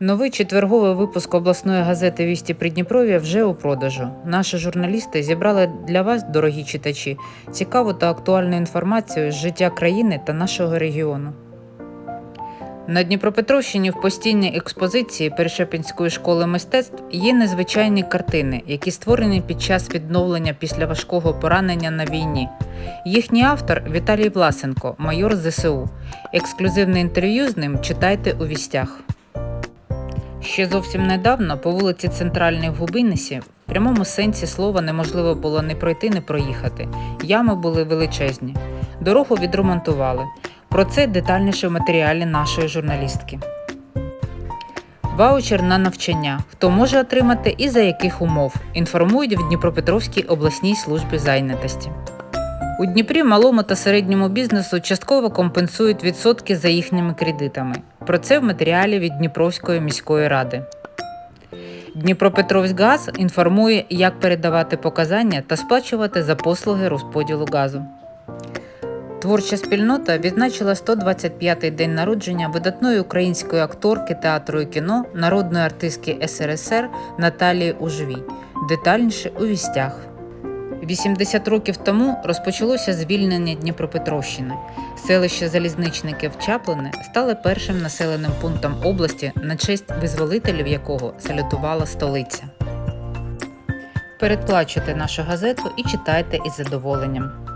Новий четверговий випуск обласної газети Вісті Придніпров'я вже у продажу. Наші журналісти зібрали для вас, дорогі читачі, цікаву та актуальну інформацію з життя країни та нашого регіону. На Дніпропетровщині в постійній експозиції Першопінської школи мистецтв є незвичайні картини, які створені під час відновлення після важкого поранення на війні. Їхній автор Віталій Власенко, майор ЗСУ. Ексклюзивне інтерв'ю з ним читайте у вістях. Ще зовсім недавно по вулиці Центральній в Губинесі в прямому сенсі слова неможливо було не пройти, не проїхати. Ями були величезні. Дорогу відремонтували. Про це детальніше в матеріалі нашої журналістки. Ваучер на навчання. Хто може отримати і за яких умов, інформують в Дніпропетровській обласній службі зайнятості. У Дніпрі малому та середньому бізнесу частково компенсують відсотки за їхніми кредитами. Про це в матеріалі від Дніпровської міської ради. Дніпропетровськгаз інформує, як передавати показання та сплачувати за послуги розподілу газу. Творча спільнота відзначила 125-й день народження видатної української акторки театру і кіно, народної артистки СРСР Наталії Ужвій. Детальніше у вістях. 80 років тому розпочалося звільнення Дніпропетровщини. Селище Залізничників Чаплине стало першим населеним пунктом області, на честь визволителів якого салютувала столиця. Передплачуйте нашу газету і читайте із задоволенням.